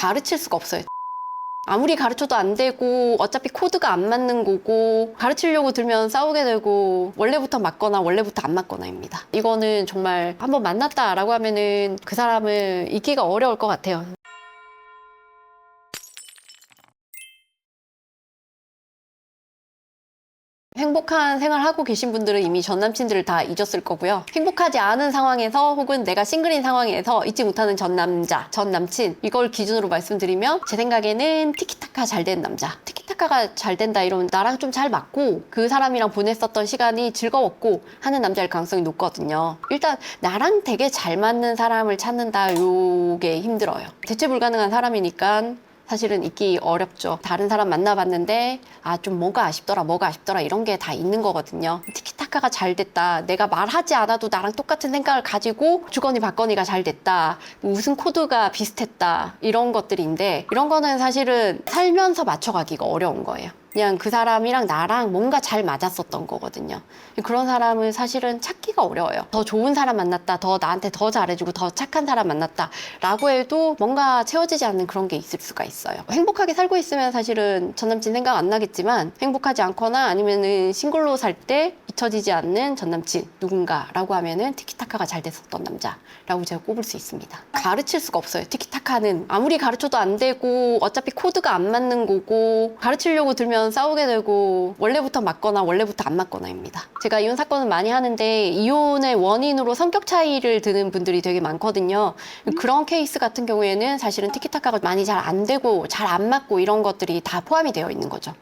가르칠 수가 없어요. 아무리 가르쳐도 안 되고 어차피 코드가 안 맞는 거고 가르치려고 들면 싸우게 되고 원래부터 맞거나 원래부터 안 맞거나입니다. 이거는 정말 한번 만났다라고 하면은 그 사람을 잊기가 어려울 것 같아요. 행복한 생활 하고 계신 분들은 이미 전 남친들을 다 잊었을 거고요. 행복하지 않은 상황에서 혹은 내가 싱글인 상황에서 잊지 못하는 전 남자, 전 남친 이걸 기준으로 말씀드리면 제 생각에는 티키타카 잘 된 남자. 티키타카가 잘 된다 이러면 나랑 좀 잘 맞고 그 사람이랑 보냈었던 시간이 즐거웠고 하는 남자일 가능성이 높거든요. 일단 나랑 되게 잘 맞는 사람을 찾는다 요게 힘들어요. 대체 불가능한 사람이니까 사실은 있기 어렵죠. 다른 사람 만나봤는데 아 좀 뭐가 아쉽더라, 뭐가 아쉽더라 이런 게 다 있는 거거든요. 티키타카가 잘 됐다. 내가 말하지 않아도 나랑 똑같은 생각을 가지고 주거니 받거니가 잘 됐다. 뭐 무슨 코드가 비슷했다 이런 것들인데 이런 거는 사실은 살면서 맞춰가기가 어려운 거예요. 그냥 그 사람이랑 나랑 뭔가 잘 맞았었던 거거든요. 그런 사람은 사실은 찾기가 어려워요. 더 좋은 사람 만났다, 더 나한테 더 잘해주고 더 착한 사람 만났다 라고 해도 뭔가 채워지지 않는 그런 게 있을 수가 있어요. 행복하게 살고 있으면 사실은 전 남친 생각 안 나겠지만 행복하지 않거나 아니면은 싱글로 살 때 잊혀지지 않는 전 남친 누군가라고 하면은 티키타카가 잘 됐었던 남자라고 제가 꼽을 수 있습니다. 가르칠 수가 없어요. 티키타카는 아무리 가르쳐도 안 되고 어차피 코드가 안 맞는 거고 가르치려고 들면 싸우게 되고 원래부터 맞거나 원래부터 안 맞거나입니다. 제가 이혼 사건을 많이 하는데 이혼의 원인으로 성격 차이를 드는 분들이 되게 많거든요. 그런 케이스 같은 경우에는 사실은 티키타카가 많이 잘 안 되고 잘 안 맞고 이런 것들이 다 포함이 되어 있는 거죠.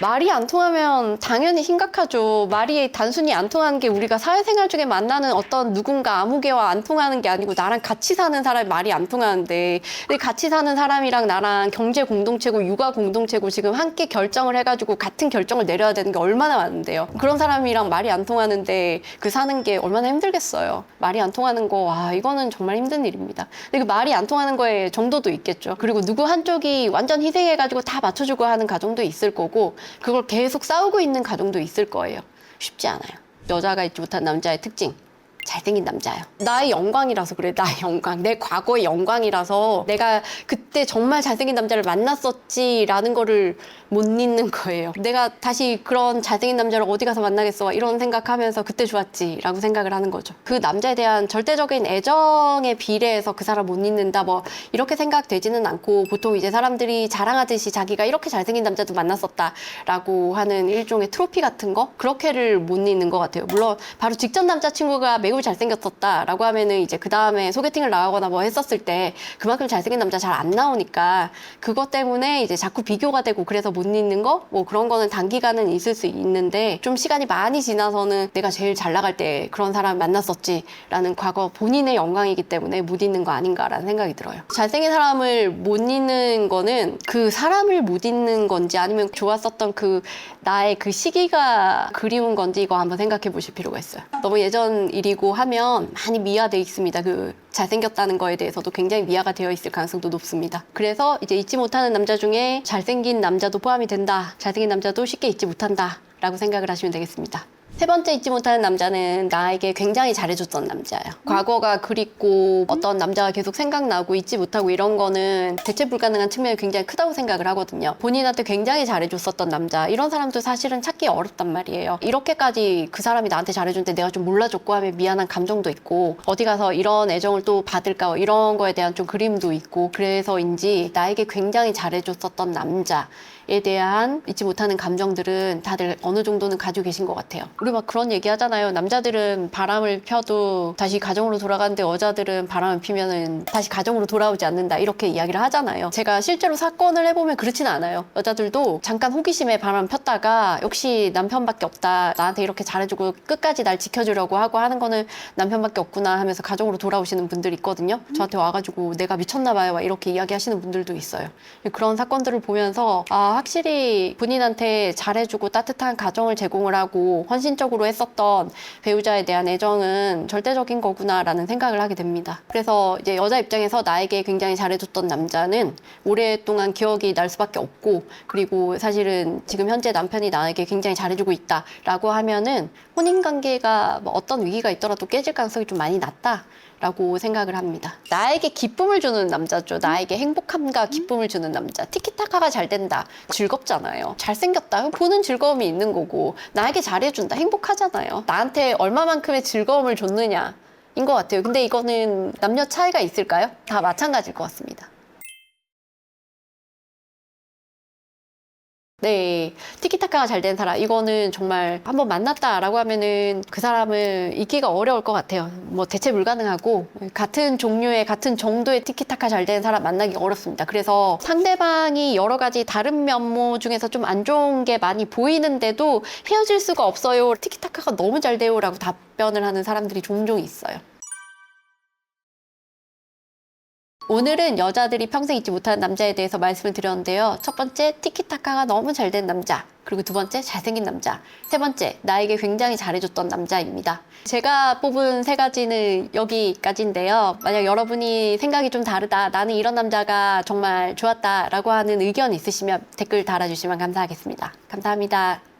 말이 안 통하면 당연히 심각하죠. 말이 단순히 안 통하는 게 우리가 사회생활 중에 만나는 어떤 누군가 아무개와 안 통하는 게 아니고 나랑 같이 사는 사람이 말이 안 통하는데 같이 사는 사람이랑 나랑 경제 공동체고 육아 공동체고 지금 함께 결정을 해가지고 같은 결정을 내려야 되는 게 얼마나 많은데요. 그런 사람이랑 말이 안 통하는데 그 사는 게 얼마나 힘들겠어요. 말이 안 통하는 거, 와, 이거는 정말 힘든 일입니다. 근데 그 말이 안 통하는 거에 정도도 있겠죠. 그리고 누구 한쪽이 완전 희생해가지고 다 맞춰주고 하는 가정도 있을 거고 그걸 계속 싸우고 있는 가정도 있을 거예요. 쉽지 않아요. 여자가 잊지 못한 남자의 특징. 잘생긴 남자예요. 나의 영광이라서 그래. 나의 영광. 내 과거의 영광이라서 내가 그때 정말 잘생긴 남자를 만났었지라는 거를 못 잊는 거예요. 내가 다시 그런 잘생긴 남자를 어디 가서 만나겠어. 이런 생각하면서 그때 좋았지라고 생각을 하는 거죠. 그 남자에 대한 절대적인 애정에 비례해서 그 사람 못 잊는다. 뭐 이렇게 생각되지는 않고 보통 이제 사람들이 자랑하듯이 자기가 이렇게 잘생긴 남자도 만났었다라고 하는 일종의 트로피 같은 거 그렇게를 못 잊는 것 같아요. 물론 바로 직전 남자친구가 매우 잘생겼었다라고 하면은 이제 그 다음에 소개팅을 나가거나 뭐 했었을 때 그만큼 잘생긴 남자 잘 안 나오니까 그것 때문에 이제 자꾸 비교가 되고 그래서 못 잊는 거 뭐 그런 거는 단기간은 있을 수 있는데 좀 시간이 많이 지나서는 내가 제일 잘 나갈 때 그런 사람 만났었지라는 과거 본인의 영광이기 때문에 못 잊는 거 아닌가라는 생각이 들어요. 잘생긴 사람을 못 잊는 거는 그 사람을 못 잊는 건지 아니면 좋았었던 그 나의 그 시기가 그리운 건지 이거 한번 생각해 보실 필요가 있어요. 너무 예전 일이고 하면 많이 미화돼 있습니다. 그 잘생겼다는 거에 대해서도 굉장히 미화가 되어 있을 가능성도 높습니다. 그래서 이제 잊지 못하는 남자 중에 잘생긴 남자도 포함이 된다. 잘생긴 남자도 쉽게 잊지 못한다. 라고 생각을 하시면 되겠습니다. 세 번째 잊지 못하는 남자는 나에게 굉장히 잘해줬던 남자예요. 과거가 그립고 어떤 남자가 계속 생각나고 잊지 못하고 이런 거는 대체 불가능한 측면이 굉장히 크다고 생각을 하거든요. 본인한테 굉장히 잘해줬었던 남자 이런 사람도 사실은 찾기 어렵단 말이에요. 이렇게까지 그 사람이 나한테 잘해줬는데 내가 좀 몰라줬고 하면 미안한 감정도 있고 어디 가서 이런 애정을 또 받을까 이런 거에 대한 좀 그림도 있고 그래서인지 나에게 굉장히 잘해줬었던 남자 에 대한 잊지 못하는 감정들은 다들 어느 정도는 가지고 계신 것 같아요. 우리 막 그런 얘기 하잖아요. 남자들은 바람을 펴도 다시 가정으로 돌아가는데 여자들은 바람을 피면은 다시 가정으로 돌아오지 않는다. 이렇게 이야기를 하잖아요. 제가 실제로 사건을 해보면 그렇지는 않아요. 여자들도 잠깐 호기심에 바람 폈다가 역시 남편밖에 없다. 나한테 이렇게 잘해주고 끝까지 날 지켜주려고 하고 하는 거는 남편밖에 없구나 하면서 가정으로 돌아오시는 분들 있거든요. 저한테 와가지고 내가 미쳤나봐요. 막 이렇게 이야기하시는 분들도 있어요. 그런 사건들을 보면서 아 확실히 본인한테 잘해주고 따뜻한 가정을 제공을 하고 헌신적으로 했었던 배우자에 대한 애정은 절대적인 거구나라는 생각을 하게 됩니다. 그래서 이제 여자 입장에서 나에게 굉장히 잘해줬던 남자는 오랫동안 기억이 날 수밖에 없고 그리고 사실은 지금 현재 남편이 나에게 굉장히 잘해주고 있다라고 하면은 혼인 관계가 뭐 어떤 위기가 있더라도 깨질 가능성이 좀 많이 낮다. 라고 생각을 합니다. 나에게 기쁨을 주는 남자죠. 나에게 행복함과 기쁨을 주는 남자. 티키타카가 잘 된다. 즐겁잖아요. 잘생겼다. 보는 즐거움이 있는 거고. 나에게 잘해준다. 행복하잖아요. 나한테 얼마만큼의 즐거움을 줬느냐. 인 것 같아요. 근데 이거는 남녀 차이가 있을까요? 다 마찬가지일 것 같습니다. 네, 티키타카가 잘 된 사람 이거는 정말 한번 만났다라고 하면은 그 사람을 잊기가 어려울 것 같아요. 뭐 대체 불가능하고 같은 종류의 같은 정도의 티키타카 잘 된 사람 만나기 어렵습니다. 그래서 상대방이 여러 가지 다른 면모 중에서 좀 안 좋은 게 많이 보이는데도 헤어질 수가 없어요. 티키타카가 너무 잘 돼요라고 답변을 하는 사람들이 종종 있어요. 오늘은 여자들이 평생 잊지 못하는 남자에 대해서 말씀을 드렸는데요. 첫 번째, 티키타카가 너무 잘 된 남자. 그리고 두 번째, 잘생긴 남자. 세 번째, 나에게 굉장히 잘해줬던 남자입니다. 제가 뽑은 세 가지는 여기까지인데요. 만약 여러분이 생각이 좀 다르다, 나는 이런 남자가 정말 좋았다 라고 하는 의견 있으시면 댓글 달아주시면 감사하겠습니다. 감사합니다.